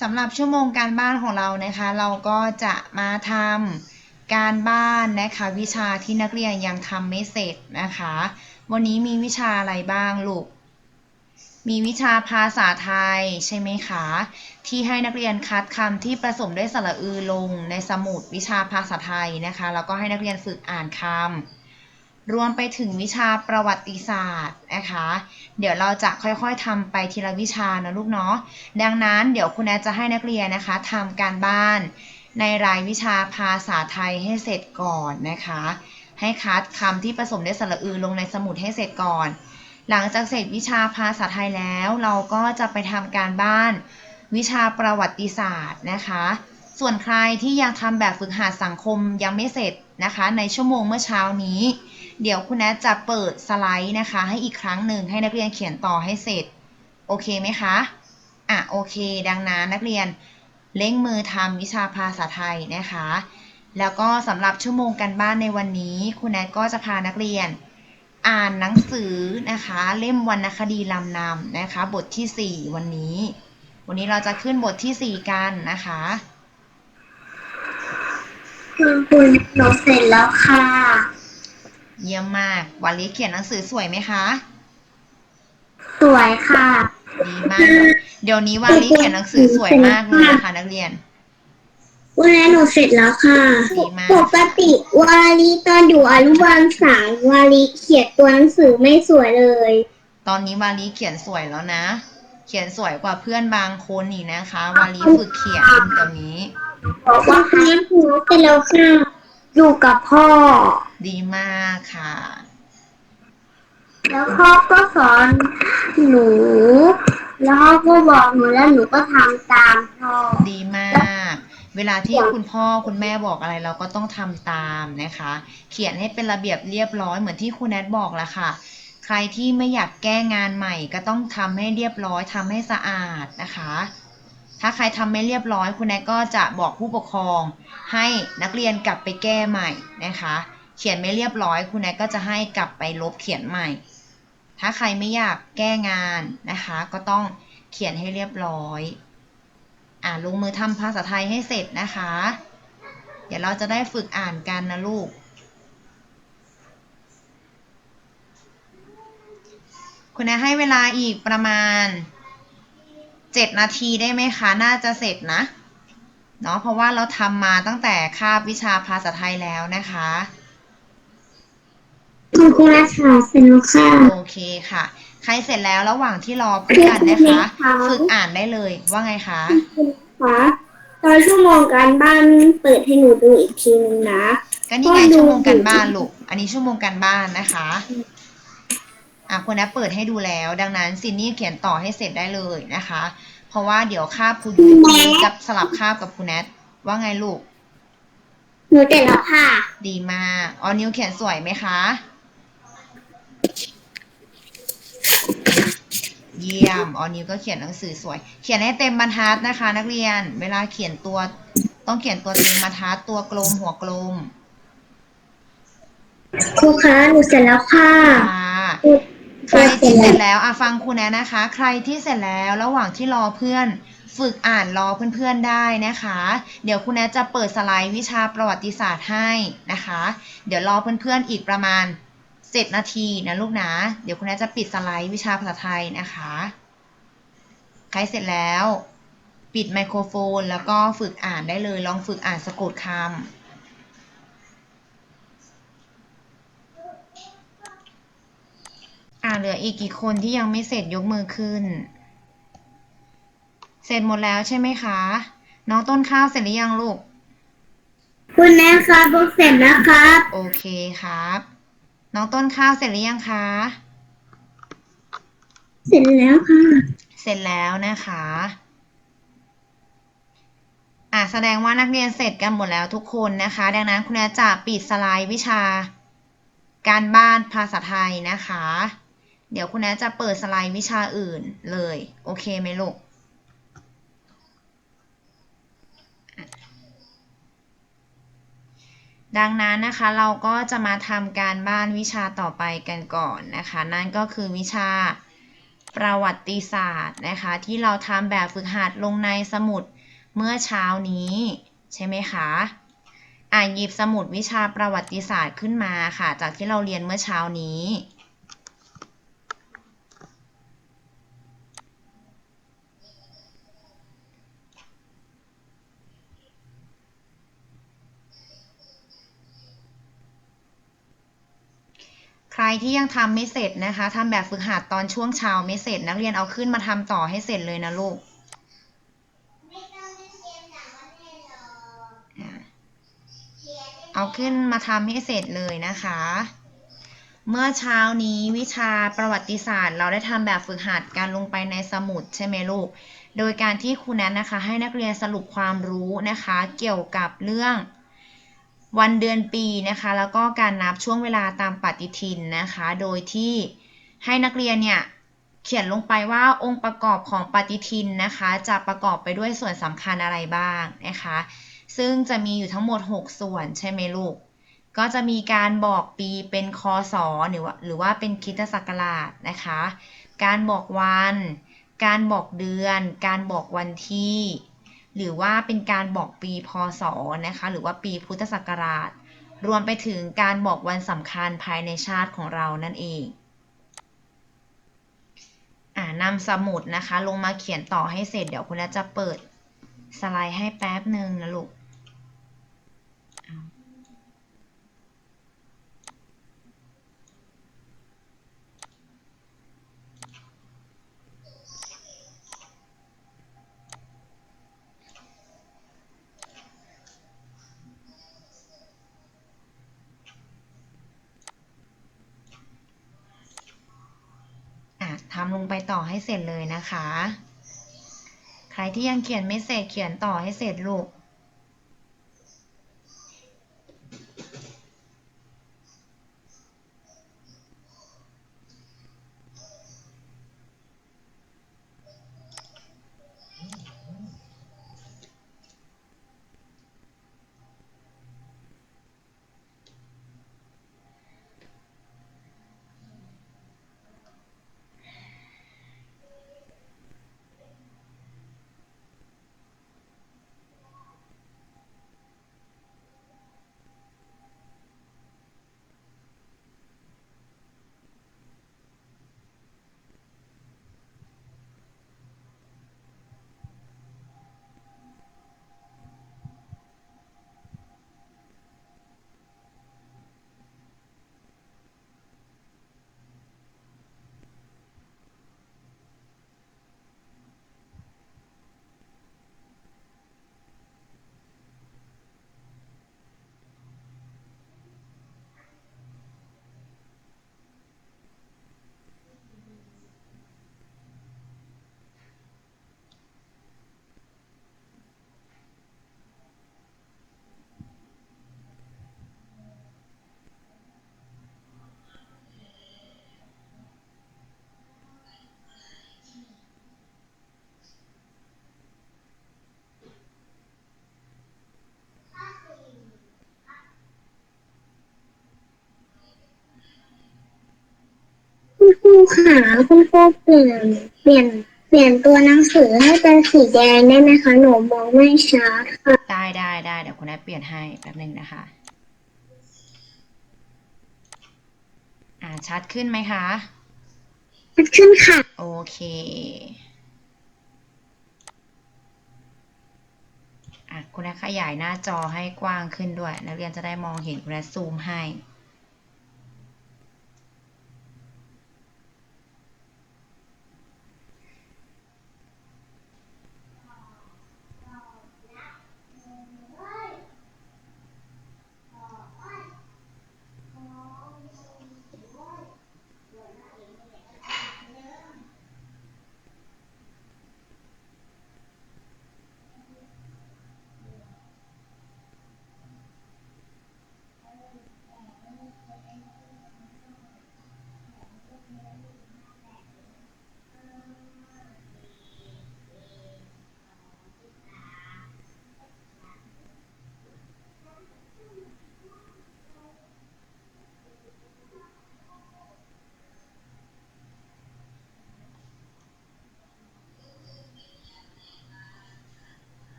สำหรับชั่วโมงการบ้านของเรานะคะ เราก็จะมาทำการบ้านนะคะวิชาที่นักเรียนยังทำไม่เสร็จนะคะ วันนี้มีวิชาอะไรบ้างลูก มีวิชาภาษาไทยใช่ไหมคะ ที่ให้นักเรียนคัดคำที่ผสมด้วยสระอือลงในสมุดวิชาภาษาไทยนะคะ แล้วก็ให้นักเรียนฝึกอ่านคำ รวมไปถึงวิชาประวัติศาสตร์นะคะ เดี๋ยวเราจะค่อยๆทำไปทีละวิชานะลูกเนาะ ดังนั้นเดี๋ยวคุณแอจะให้นักเรียนนะคะทำการบ้านในรายวิชาภาษาไทยให้เสร็จก่อนนะคะ ให้คัดคำที่ผสมด้วยสระอือลงในสมุดให้เสร็จก่อน หลังจากเสร็จวิชาภาษาไทยแล้ว เราก็จะไปทำการบ้านวิชาประวัติศาสตร์นะคะ ส่วนใครที่ยังทำแบบฝึกหัดสังคมยังไม่เสร็จนะคะ ในชั่วโมงเมื่อเช้านี้ เดี๋ยวคุณแอจะเปิดสไลด์นะคะ ให้อีกครั้งหนึ่งให้นักเรียนเขียนต่อให้เสร็จ โอเคไหมคะ อะโอเค ดังนั้นนักเรียนเล่งมือทำวิชาภาษาไทยนะคะ แล้วก็สำหรับชั่วโมงการบ้านในวันนี้ คุณแอดก็จะพานักเรียน อ่านหนังสือนะคะ เล่มวรรณคดีลำนำนะคะ บทที่ 4 วันนี้ วันนี้เราจะขึ้นบทที่ 4 กันนะคะคุณคุณหนูเสร็จแล้วค่ะ เยี่ยมมากวันนี้เขียนหนังสือสวยไหมคะ สวยค่ะ ดีมากเลยเดี๋ยวนี้วาลีเขียนหนังสือสวยมากเลยนะคะนักเรียน วันนี้หนูเสร็จแล้วค่ะดีมากปกติวาลีตอนอยู่อนุบาลสามวาลีเขียนตัวหนังสือไม่สวยเลย ตอนนี้วาลีเขียนสวยแล้วนะ เขียนสวยกว่าเพื่อนบางคนอีกนะคะ วาลีฝึกเขียนเดี๋ยวนี้บอกว่าคุณหนูเสร็จแล้วค่ะ อยู่กับพ่อ ดีมากค่ะ แล้วพ่อก็สอนหนู แล้วพ่อก็บอกหนูแล้วหนูก็ทำตามพ่อ ดีมาก เวลาที่คุณพ่อคุณแม่บอกอะไรเราก็ต้องทำตามนะคะ เขียนให้เป็นระเบียบเรียบร้อยเหมือนที่คุณแนทบอกแหละค่ะ ใครที่ไม่อยากแก้งานใหม่ก็ต้องทำให้เรียบร้อยทำให้สะอาดนะคะ ถ้าใครทำไม่เรียบร้อยคุณแนทก็จะบอกผู้ปกครอง ให้นักเรียนกลับไปแก้ใหม่นะคะ เขียนไม่เรียบร้อยคุณแนทก็จะให้กลับไปลบเขียนใหม่ ถ้าใครไม่อยากแก้งานนะคะ ก็ต้องเขียนให้เรียบร้อย อ่าลงมือทำภาษาไทยให้เสร็จนะคะ เดี๋ยวเราจะได้ฝึกอ่านกันนะลูกคุณแม่ให้เวลาอีกประมาณเจ็ดนาทีได้ไหมคะ น่าจะเสร็จนะ เนาะเพราะว่าเราทำมาตั้งแต่คาบวิชาภาษาไทยแล้วนะคะ คุณครูรัชชาเสร็จแล้วค่ะ โอเคค่ะ ใครเสร็จแล้วระหว่างที่รอเพื่อนนะคะ ฝึกอ่านได้เลยว่าไงคะคะตอนชั่วโมงการบ้านเปิดให้หนูดูอีกทีนึงนะ ก็นี่ไงก็ดูชั่วโมงการบ้านลูก อันนี้ชั่วโมงการบ้านนะคะ อะคุณแอปเปิดให้ดูแล้ว ดังนั้นซินนี่เขียนต่อให้เสร็จได้เลยนะคะ เพราะว่าเดี๋ยวคาบคุณยูจะสลับคาบกับคุณแอทว่าไงลูก หนูเสร็จแล้วค่ะ ดีมาก ออนิวเขียนสวยไหมคะ เยี่ยมออนิวก็เขียนหนังสือสวย เขียนให้เต็มบรรทัดนะคะ นักเรียน เวลาเขียนตัว ต้องเขียนตัวเต็มบรรทัดตัวกลมหัวกลมครูคะหนูเสร็จแล้วค่ะค่ะใครที่เสร็จแล้วอะฟังครูแนะนะคะ ใครที่เสร็จแล้วระหว่างที่รอเพื่อน ฝึกอ่านรอเพื่อนๆได้นะคะ เดี๋ยวครูแนะจะเปิดสไลด์วิชาประวัติศาสตร์ให้นะคะ เดี๋ยวรอเพื่อนๆอีกประมาณ เจ็ดนาทีนะลูกนะ เดี๋ยวครูแนะจะปิดสไลด์วิชาภาษาไทยนะคะ ใครเสร็จแล้ว ปิดไมโครโฟน แล้วก็ฝึกอ่านได้เลย ลองฝึกอ่านสะกดคำอ่าเหลืออีกกี่คนที่ยังไม่เสร็จยกมือขึ้น เสร็จหมดแล้วใช่ไหมคะ น้องต้นข้าวเสร็จหรือยังลูก คุณแม่ครับผมเสร็จแล้วครับ โอเคครับ น้องต้นข้าวเสร็จหรือยังคะ เสร็จแล้วค่ะ เสร็จแล้วนะคะ อะแสดงว่านักเรียนเสร็จกันหมดแล้วทุกคนนะคะ ดังนั้นคุณแม่จะปิดสไลด์วิชา การบ้านภาษาไทยนะคะ เดี๋ยวคุณแม่จะเปิดสไลด์วิชาอื่นเลย โอเคไหมลูก ดังนั้นนะคะเราก็จะมาทำการบ้านวิชาต่อไปกันก่อนนะคะ นั่นก็คือวิชาประวัติศาสตร์นะคะ ที่เราทำแบบฝึกหัดลงในสมุดเมื่อเช้านี้ใช่ไหมคะอะหยิบสมุดวิชาประวัติศาสตร์ขึ้นมาค่ะ จากที่เราเรียนเมื่อเช้านี้ ที่ยังทำไม่เสร็จนะคะทำแบบฝึกหัดตอนช่วงเช้าไม่เสร็จ นักเรียนเอาขึ้นมาทำต่อให้เสร็จเลยนะลูกไม่ต้องเล่นเกมต่างประเทศหรอกอะเขียนเอาขึ้นมาทำให้เสร็จเลยนะคะ เมื่อเช้านี้วิชาประวัติศาสตร์ เราได้ทำแบบฝึกหัดการลงไปในสมุดใช่ไหมลูก โดยการที่ครูนั้นนะคะ ให้นักเรียนสรุปความรู้นะคะ เกี่ยวกับเรื่อง วันเดือนปีนะคะ แล้วก็การนับช่วงเวลาตามปฏิทินนะคะ โดยที่ให้นักเรียนเนี่ยเขียนลงไปว่าองค์ประกอบของปฏิทินนะคะ จะประกอบไปด้วยส่วนสำคัญอะไรบ้างนะคะ ซึ่งจะมีอยู่ทั้งหมด 6 ส่วนใช่ไหมลูก ก็จะมีการบอกปีเป็นคศหรือว่าหรือว่าเป็นคริสตศักราชนะคะ การบอกวัน การบอกเดือน การบอกวันที่ หรือว่าเป็นการบอกปีพศนะคะหรือว่าปีพุทธศักราช รวมไปถึงการบอกวันสำคัญภายในชาติของเรานั่นเองอ่านำสมุดนะคะ ลงมาเขียนต่อให้เสร็จเดี๋ยวคุณจะเปิดสไลด์ให้แป๊บหนึ่งนะลูก อะทำลงไปต่อให้เสร็จเลยนะคะ ใครที่ยังเขียนไม่เสร็จเขียนต่อให้เสร็จลูก คุณ ครูขาคุณครูเปลี่ยนเปลี่ยนเปลี่ยนตัวหนังสือให้เป็นสีแดงได้ไหมคะหนูมองไม่ชัดค่ะ ได้ได้ได้เดี๋ยวคุณนัทเปลี่ยนให้แป๊บหนึ่งนะคะ อ่าชัดขึ้นไหมคะ ชัดขึ้นค่ะ โอเค อะคุณนัทขยายหน้าจอให้กว้างขึ้นด้วย นักเรียนจะได้มองเห็นคุณนัทซูมให้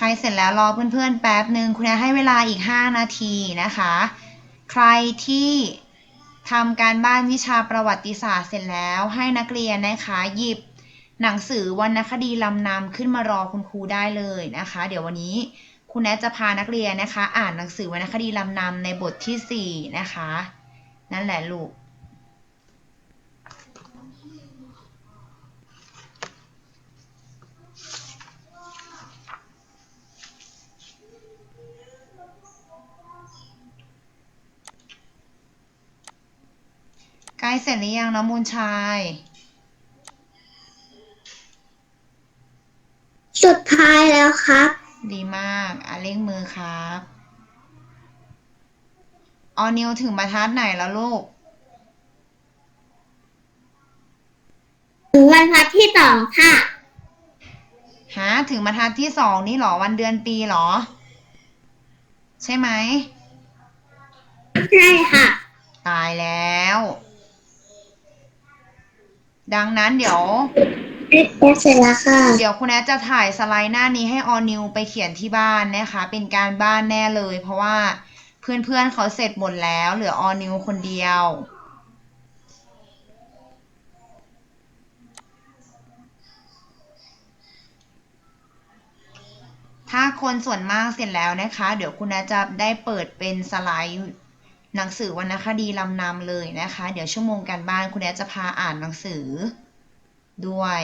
ใครเสร็จแล้วรอเพื่อนๆแป๊บหนึ่งคุณแนนให้เวลาอีก 5 นาทีนะคะ ใครที่ทำการบ้านวิชาประวัติศาสตร์เสร็จแล้วให้นักเรียนนะคะหยิบหนังสือวรรณคดีลำนำขึ้นมารอคุณครูได้เลยนะคะ เดี๋ยววันนี้คุณแนทจะพานักเรียนนะคะ อ่านหนังสือวรรณคดีลำนำในบทที่ 4 นะคะ นั่นแหละลูก ล้เสร็จหรือยังน้องมูลชายสุดท้ายแล้วครับ ดีมากอะเร่งมือครับออนิวถึงบรรทัดไหนแล้วลูก ถึงวันพัดที่สองค่ะฮะถึงบรรทัดที่สองนี่เหรอวันเดือนปีเหรอ ใช่ไหม ใช่ค่ะ ตายแล้ว ดังนั้นเดี๋ยวเสร็จแล้วค่ะ เดี๋ยวคุณแอดจะถ่ายสไลด์หน้านี้ให้ออนิวไปเขียนที่บ้านนะคะ เป็นการบ้านแน่เลย เพราะว่าเพื่อนๆเขาเสร็จหมดแล้ว เหลือออนิวคนเดียว ถ้าคนส่วนมากเสร็จแล้วนะคะ เดี๋ยวคุณแอดจะได้เปิดเป็นสไลด์ หนังสือวรรณคดีลำนำเลยนะคะ เดี๋ยวชั่วโมงการบ้านคุณแอดจะพาอ่านหนังสือด้วย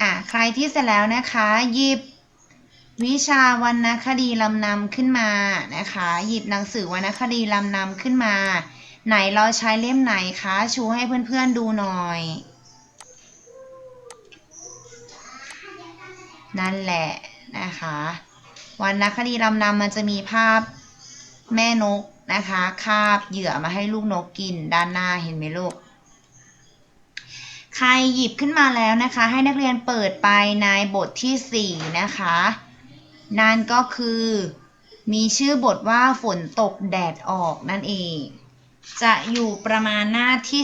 อะใครที่เสร็จแล้วนะคะ หยิบ วิชาวรรณคดีลำนำขึ้นมานะคะ หยิบหนังสือวรรณคดีลำนำขึ้นมา ไหนเราใช้เล่มไหนคะ ชูให้เพื่อนๆดูหน่อย นั่นแหละนะคะวรรณคดีลำนำมันจะมีภาพแม่นกนะคะคาบเหยื่อมาให้ลูกนกกินด้านหน้าเห็นไหมลูก ใครหยิบขึ้นมาแล้วนะคะ ให้นักเรียนเปิดไปในบทที่ 4 นะคะ นั่นก็คือ มีชื่อบทว่าฝนตกแดดออกนั่นเอง จะอยู่ประมาณหน้าที่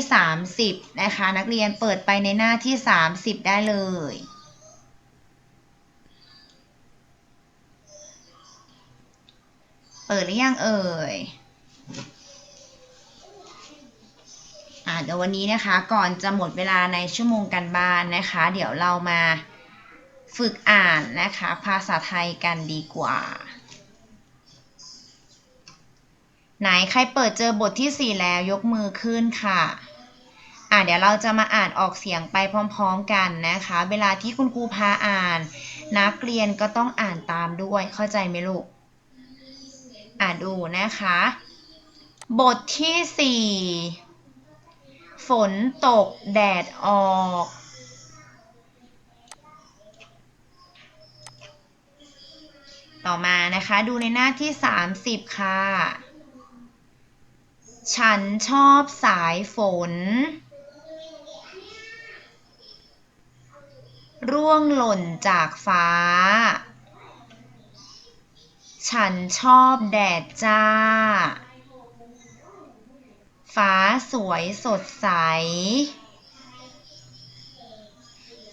30 นะคะ นักเรียนเปิดไปในหน้าที่ 30 ได้เลยเปิดหรือยังเอ่ย อ่าเดี๋ยววันนี้นะคะก่อนจะหมดเวลาในชั่วโมงการบ้านนะคะ เดี๋ยวเรามา ฝึกอ่านนะคะ ภาษาไทยกันดีกว่า ไหนใครเปิดเจอบทที่ 4 แล้วยกมือขึ้นค่ะอ่าเดี๋ยวเราจะมาอ่านออกเสียงไปพร้อมๆกันนะคะ เวลาที่คุณครูพาอ่าน นักเรียนก็ต้องอ่านตามด้วยเข้าใจไหมลูกอ่านดูนะคะ บทที่ 4 ฝนตกแดดออก ต่อมานะคะดูในหน้าที่ 30 ค่ะ ฉันชอบสายฝน ร่วงหล่นจากฟ้า ฉันชอบแดดจ้า ฟ้าสวยสดใส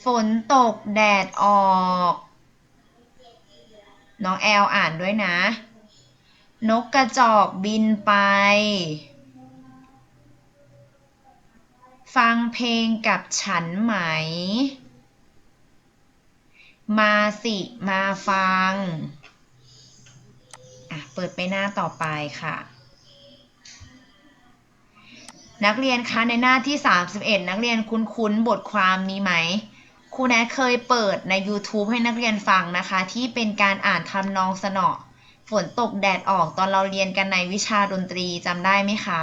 ฝนตกแดดออก น้องแอลอ่านด้วยนะ นกกระจอกบินไป ฟังเพลงกับฉันไหม มาสิมาฟัง อะ เปิดไปหน้าต่อไปค่ะ นักเรียนคะในหน้าที่ 31 นักเรียนคุ้นๆบทความนี้ไหม ครูแนทเคยเปิดใน YouTube ให้นักเรียนฟังนะคะ ที่เป็นการอ่านทำนองสนอ ฝนตกแดดออกตอนเราเรียนกันในวิชาดนตรีจำได้ไหมคะ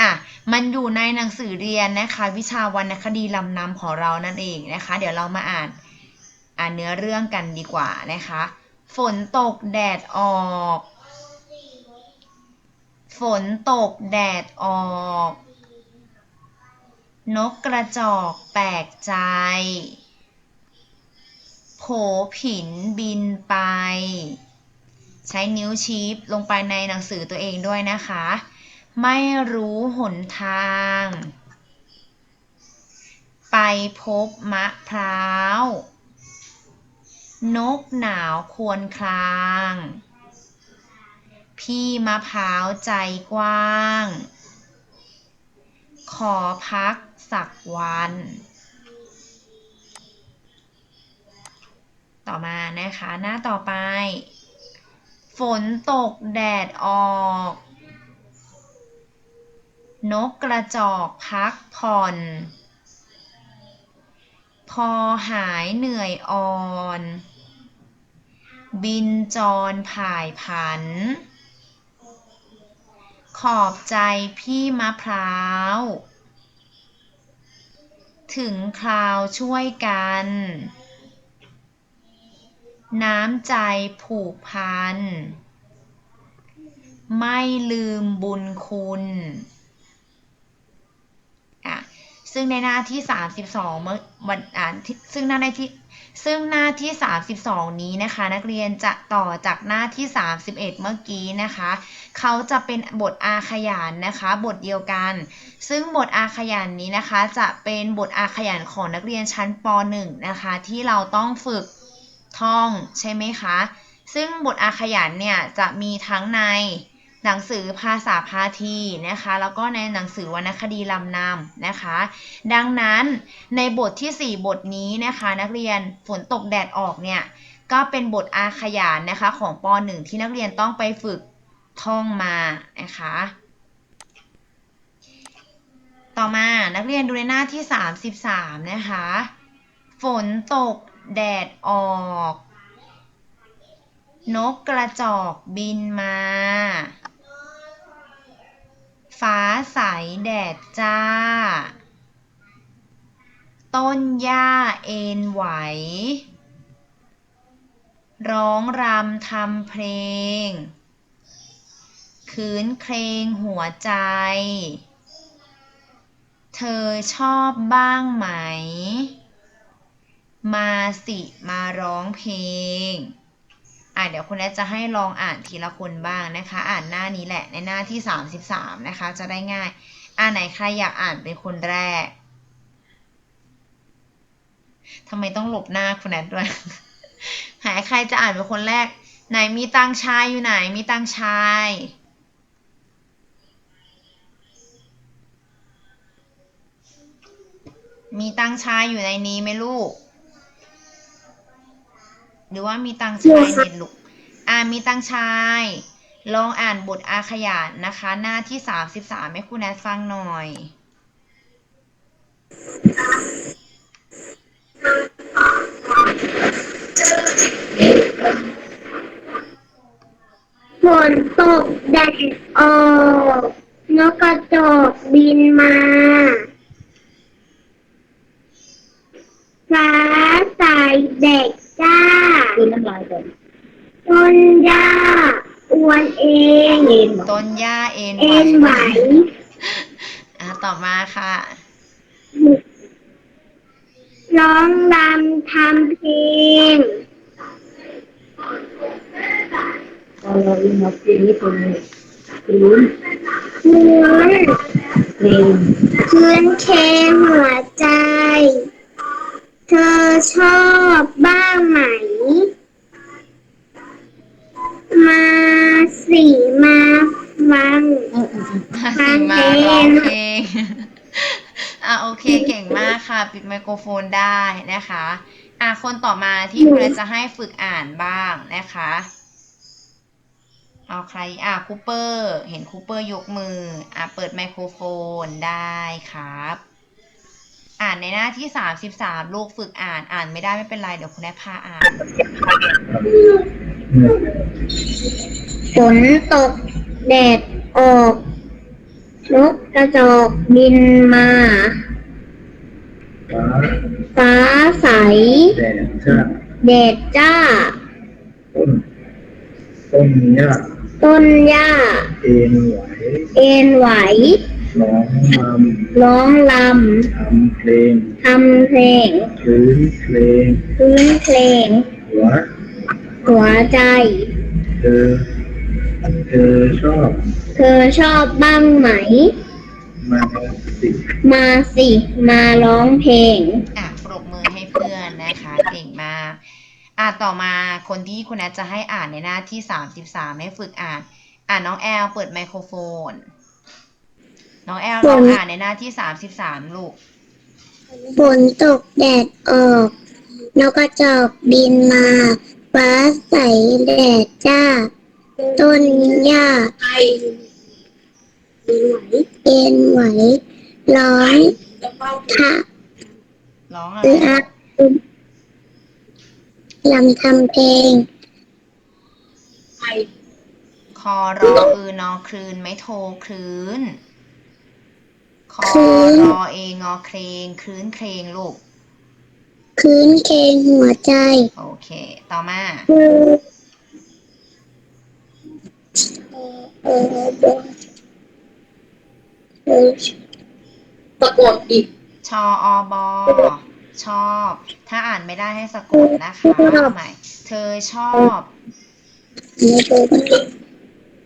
อะมันอยู่ในหนังสือเรียนนะคะ วิชาวรรณคดีลำนำของเรานั่นเองนะคะ เดี๋ยวเรามาอ่านอ่านเนื้อเรื่องกันดีกว่านะคะ ฝนตกแดดออก ฝนตกแดดออก นกกระจอกแปลกใจ โผผินบินไป ใช้นิ้วชี้ลงไปในหนังสือตัวเองด้วยนะคะ ไม่รู้หนทาง ไปพบมะพร้าว นกหนาวควรคลาง พี่มะพร้าวใจกว้างขอพัก สักวัน ต่อมานะคะหน้าต่อไป ฝนตกแดดออก นกกระจอกพักผ่อน พอหายเหนื่อยอ่อน บินจรผ่ายผันขอบใจพี่มะพร้าว ถึงคราวช่วยกัน น้ำใจผูกพัน ไม่ลืมบุญคุณอะซึ่งในหน้าที่ 32 เมื่อวันอ่านที่ซึ่งหน้าในที่ ซึ่งหน้าที่ 32 นี้นะคะ นักเรียนจะต่อจากหน้าที่ 31 เมื่อกี้นะคะเขาจะเป็นบทอาขยานนะคะ บทเดียวกัน ซึ่งบทอาขยานนี้นะคะ จะเป็นบทอาขยานของนักเรียนชั้นป .1 นะคะ ที่เราต้องฝึกท่องใช่ไหมคะ ซึ่งบทอาขยานเนี่ยจะมีทั้งใน หนังสือภาษาพาทีนะคะ แล้วก็ในหนังสือวรรณคดีลำนำนะคะ ดังนั้นในบทที่ 4 บทนี้นะคะ นักเรียนฝนตกแดดออกเนี่ยก็เป็นบทอาขยานนะคะของป .1 ที่นักเรียนต้องไปฝึกท่องมานะคะ ต่อมานักเรียนดูในหน้าที่ 33 นะคะ ฝนตกแดดออก นกกระจอกบินมา ฟ้าใสแดดจ้า ต้นหญ้าเอ็นไหว ร้องรำทำเพลง คืนเครงหัวใจ เธอชอบบ้างไหม มาสิมาร้องเพลง อะเดี๋ยวคุณแอดจะให้ลองอ่านทีละคนบ้างนะคะ อ่านหน้านี้แหละในหน้าที่ 33 นะคะ จะได้ง่าย อ่านไหนใครอยากอ่านเป็นคนแรกทำไมต้องหลบหน้าคุณแอดด้วย หายใครจะอ่านเป็นคนแรก ไหนมีตังชายอยู่ไหน มีตังชายมีตังชายอยู่ในนี้ไหมลูก หรือว่ามีตังชายเน็ตลูกอ่ามีตังชาย ลองอ่านบทอาขยานนะคะ หน้าที่33ให้คุณแอดฟังหน่อยฝนตกแดดออกนกกระจอกบินมาฟ้าใสแดด จ้าคืนน้ำลายก่อน ต้นหญ้าอวนเองเอ็นต้นหญ้าเอ็นเอ็นไหวอะต่อมาค่ะ ร้องรำทำเพลงตอนเราอินมาเพลงนี้เป็นคืนเหมือนเพลงคืนเคหัวใจ เธอชอบบ้างไหม มาสิมาฟังเอเออเออมาสิมาร้องเพลงอะโอเคเก่งมากค่ะ ปิดไมโครโฟนได้นะคะอะคนต่อมาที่คุณจะให้ฝึกอ่านบ้างนะคะเอาใครอะคูเปอร์ เห็นคูเปอร์ยกมืออะเปิดไมโครโฟนได้ครับ อ่านในหน้าที่33ลูกฝึกอ่านอ่านไม่ได้ไม่เป็นไรเดี๋ยวคุณแม่พาอ่าน ฝนตกแดดออกนกกระจอกบินมา ฟ้าฟ้าใส แดดจ้าแดดจ้า ต้น ต้นหญ้าต้นหญ้าเอ็นไหวเอ็นไหว ร้องรร้องรำทำเพลงำทำเพลงคลื้นเพลง พื้นเพลง หัวหัวใจ เธอเธอชอบเธอชอบบ้างไหม มาสิมาสิมาร้องเพลง อะปรบมือให้เพื่อนนะคะ เก่งมากอะต่อมาคนที่คุณแอทจะให้อ่านในหน้าที่ 33 ให้ฝึกอ่าน อ่านน้องแอลเปิดไมโครโฟน น้องแอลลองอ่านในหน้าที่33ลูก ฝนตกแดดออก นกกระจอกบินมาฟ้าใสแดดจ้า ต้นหญ้าเอ็นไหวร้อนทะร้องอะไรลักลำทำเพลง คอรออือนอคลืนไม่โทรคลืน คอคลืนรอเองอเครงคลืนเครงลูก คืนเคงหัวใจ โอเค ต่อมา คือเออเออสะกดอีก ชออบอชอบ ถ้าอ่านไม่ได้ให้สะกดนะคะเอาใหม่เธอชอบไม่โตกัน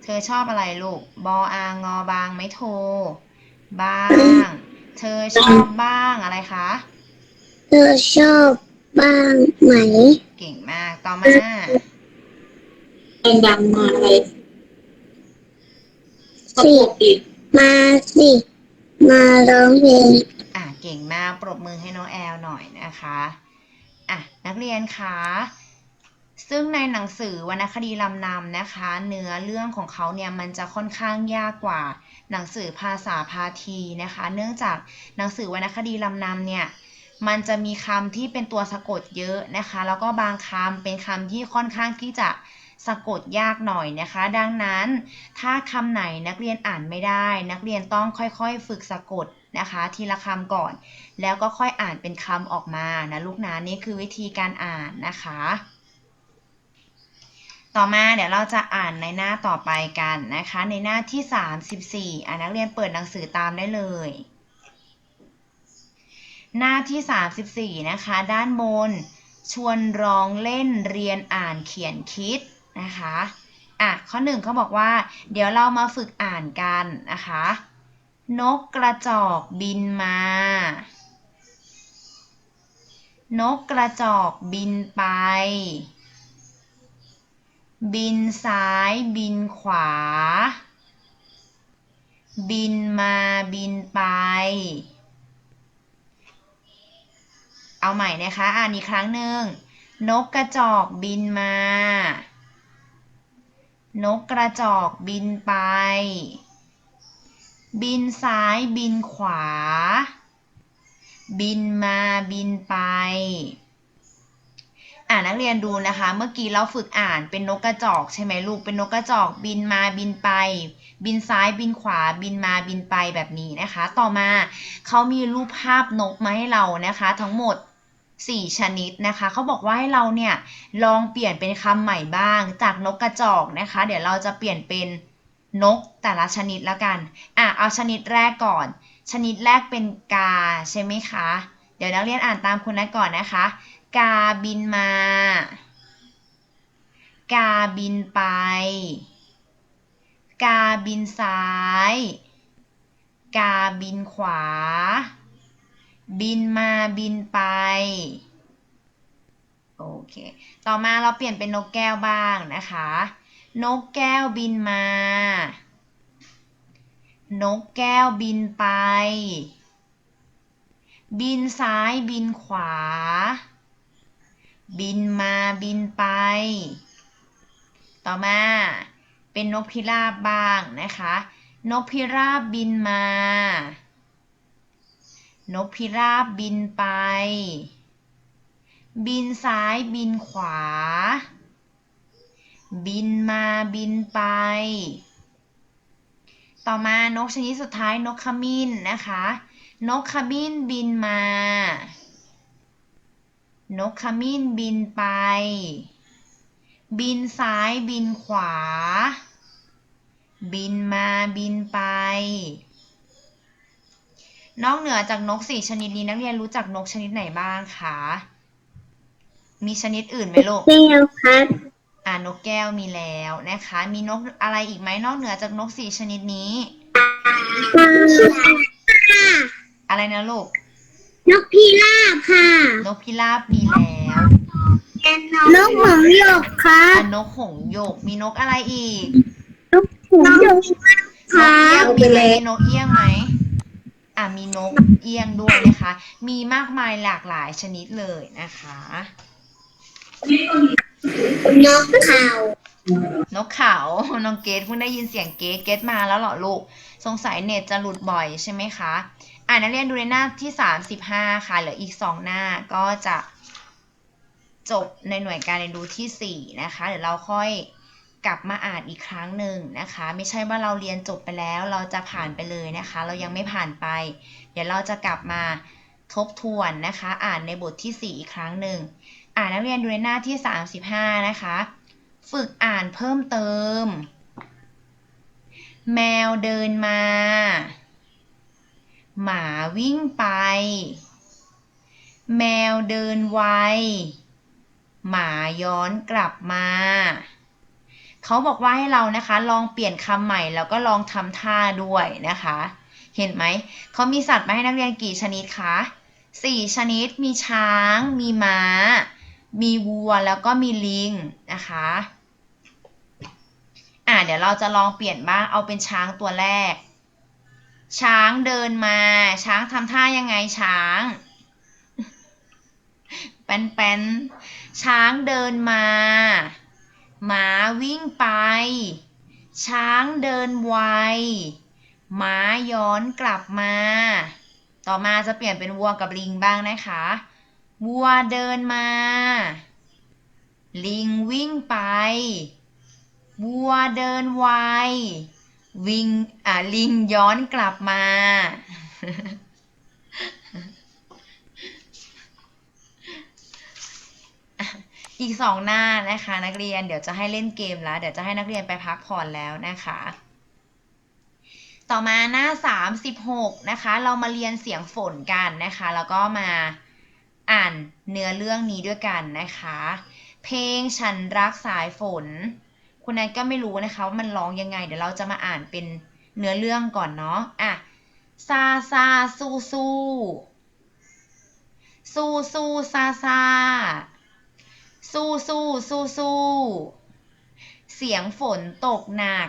เธอชอบอะไรลูก บออางอบางไม่โทร บ้าง เธอชอบบ้างอะไรคะ เธอชอบบ้างไหม เก่งมาก ต่อมาดังๆมาอะไรสะสิกดอีกมาสิ มาร้องเพลงอะเก่งมากปรบมือให้น้องแอลหน่อยนะคะอะนักเรียนคะซึ่งในหนังสือวรรณคดีลำนำนะคะ เนื้อเรื่องของเขาเนี่ยมันจะค่อนข้างยากกว่า หนังสือภาษาพาทีนะคะ เนื่องจากหนังสือวรรณคดีลำนำเนี่ยมันจะมีคำที่เป็นตัวสะกดเยอะนะคะ แล้วก็บางคำเป็นคำที่ค่อนข้างที่จะสะกดยากหน่อยนะคะ ดังนั้นถ้าคำไหนนักเรียนอ่านไม่ได้ นักเรียนต้องค่อยๆ ฝึกสะกดนะคะ ทีละคำก่อน แล้วก็ค่อยอ่านเป็นคำออกมานะลูกนะนี่คือวิธีการอ่านนะคะ ต่อมาเดี๋ยวเราจะอ่านในหน้าต่อไปกันนะคะ ในหน้าที่ 34อ่านักเรียนเปิดหนังสือตามได้เลย หน้าที่ 34 นะคะ ด้านบน ชวนร้องเล่นเรียนอ่านเขียนคิดนะคะอะข้อหนึ่งเขาบอกว่า เดี๋ยวเรามาฝึกอ่านกันนะคะ นกกระจอกบินมา นกกระจอกบินไป บินซ้ายบินขวา บินมาบินไป เอาใหม่นะคะ อ่านอีกครั้งหนึ่งนกกระจอกบินมา นกกระจอกบินไป บินซ้ายบินขวา บินมาบินไป อ่านนักเรียนดูนะคะ เมื่อกี้เราฝึกอ่านเป็นนกกระจอกใช่ไหมลูก เป็นนกกระจอกบินมาบินไป บินซ้ายบินขวาบินมาบินไปแบบนี้นะคะ ต่อมาเขามีรูปภาพนกมาให้เรานะคะ ทั้งหมด 4 ชนิดนะคะ เขาบอกว่าให้เราเนี่ยลองเปลี่ยนเป็นคำใหม่บ้าง จากนกกระจอกนะคะ เดี๋ยวเราจะเปลี่ยนเป็นนกแต่ละชนิดแล้วกัน อะเอาชนิดแรกก่อน ชนิดแรกเป็นกาใช่ไหมคะ เดี๋ยวนักเรียนอ่านตามคุณนัทก่อนนะคะ กาบินมา กาบินไป กาบินซ้าย กาบินขวา บินมาบินไป โอเค ต่อมาเราเปลี่ยนเป็นนกแก้วบ้างนะคะ นกแก้วบินมา นกแก้วบินไป บินซ้ายบินขวา บินมาบินไป ต่อมา เป็นนกพิราบบ้างนะคะ นกพิราบบินมา นกพิราบบินไป บินซ้ายบินขวา บินมาบินไป ต่อมานกชนิดสุดท้ายนกขมิ้นนะคะ นกขมิ้นบินมา นกขมิ้นบินไป บินซ้ายบินขวา บินมาบินไป นอกเหนือจากนกสี่ชนิดนี้นักเรียนรู้จักนกชนิดไหนบ้างคะ มีชนิดอื่นไหมลูกแก้วครับอ่านกแก้วมีแล้วนะคะ มีนกอะไรอีกไหมนอกเหนือจากนกสี่ชนิดนี้ อะไรนะลูก นกพิราบค่ะนกพิราบมีแล้วนกหงส์หยกครัอะบนกหงส์หยกมีนกอะไรอีกนกหงส์หยกนกเอี้ยงมีไหมนกเอี้ยงไหมอะมีนกเอี้ยงด้วยนะคะ มีมากมายหลากหลายชนิดเลยนะคะ นกเขานกเขา น้องเกดเพิ่งได้ยินเสียงเกดเกดมาแล้วเหรอลูก สงสัยเน็ตจะหลุดบ่อยใช่ไหมคะ อ่านักเรียนดูในหน้าที่ 35 ค่ะ เหลืออีก 2 หน้าก็จะจบในหน่วยการเรียนรู้ทีสี่ 4 นะคะ เดี๋ยวเราค่อยกลับมาอ่านอีกครั้งหนึ่งนะคะ ไม่ใช่ว่าเราเรียนจบไปแล้วเราจะผ่านไปเลยนะคะ เรายังไม่ผ่านไป เดี๋ยวเราจะกลับมาทบทวนนะคะ อ่านในบทที่ 4 อีกครั้งหนึ่งอ่านนักเรียนดูในหน้าที่ 35 นะคะ ฝึกอ่านเพิ่มเติม แมวเดินมา หมาวิ่งไป แมวเดินไว หมาย้อนกลับมาเขาบอกว่าให้เรานะคะ ลองเปลี่ยนคำใหม่แล้วก็ลองทำท่าด้วยนะคะ เห็นไหม เขามีสัตว์มาให้นักเรียนกี่ชนิดคะสี่ชนิด มีช้าง มีม้า มีวัว แล้วก็มีลิงนะคะ อะเดี๋ยวเราจะลองเปลี่ยนบ้าง เอาเป็นช้างตัวแรก ช้างเดินมา ช้างทำท่ายังไงช้าง แป้นๆช้างเดินมา หมาวิ่งไป ช้างเดินไว หมาย้อนกลับมา ต่อมาจะเปลี่ยนเป็นวัวกับลิงบ้างนะคะ วัวเดินมา ลิงวิ่งไป วัวเดินไว วิ่งอ่าลิงย้อนกลับมา อีกสองหน้านะคะ นักเรียนเดี๋ยวจะให้เล่นเกมแล้ว เดี๋ยวจะให้นักเรียนไปพักผ่อนแล้วนะคะ ต่อมาหน้า 36 นะคะ เรามาเรียนเสียงฝนกันนะคะ แล้วก็มาอ่านเนื้อเรื่องนี้ด้วยกันนะคะ เพลงฉันรักสายฝน คุณนัทก็ไม่รู้นะคะว่ามันร้องยังไง เดี๋ยวเราจะมาอ่านเป็นเนื้อเรื่องก่อนเนาะอะซาซาสู้สู้สู้สู้ซาซาสู้สู้สู้สู้เสียงฝนตกหนัก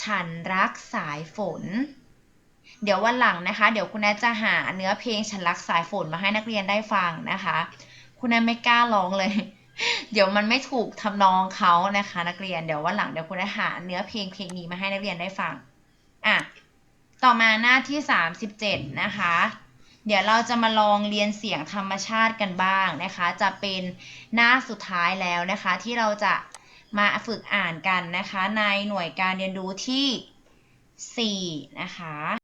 ฉันรักสายฝน เดี๋ยววันหลังนะคะ เดี๋ยวคุณแอนจะหาเนื้อเพลงฉันรักสายฝนมาให้นักเรียนได้ฟังนะคะ คุณแอนไม่กล้าร้องเลย เดี๋ยวมันไม่ถูกทำนองเขานะคะ นักเรียนเดี๋ยววันหลังเดี๋ยวคุณแนทหาเนื้อเพลงเพลงนี้มาให้นักเรียนได้ฟังอะต่อมาหน้าที่37นะคะ เดี๋ยวเราจะมาลองเรียนเสียงธรรมชาติกันบ้างนะคะ จะเป็นหน้าสุดท้ายแล้วนะคะ ที่เราจะมาฝึกอ่านกันนะคะ ในหน่วยการเรียนรู้ที่4นะคะ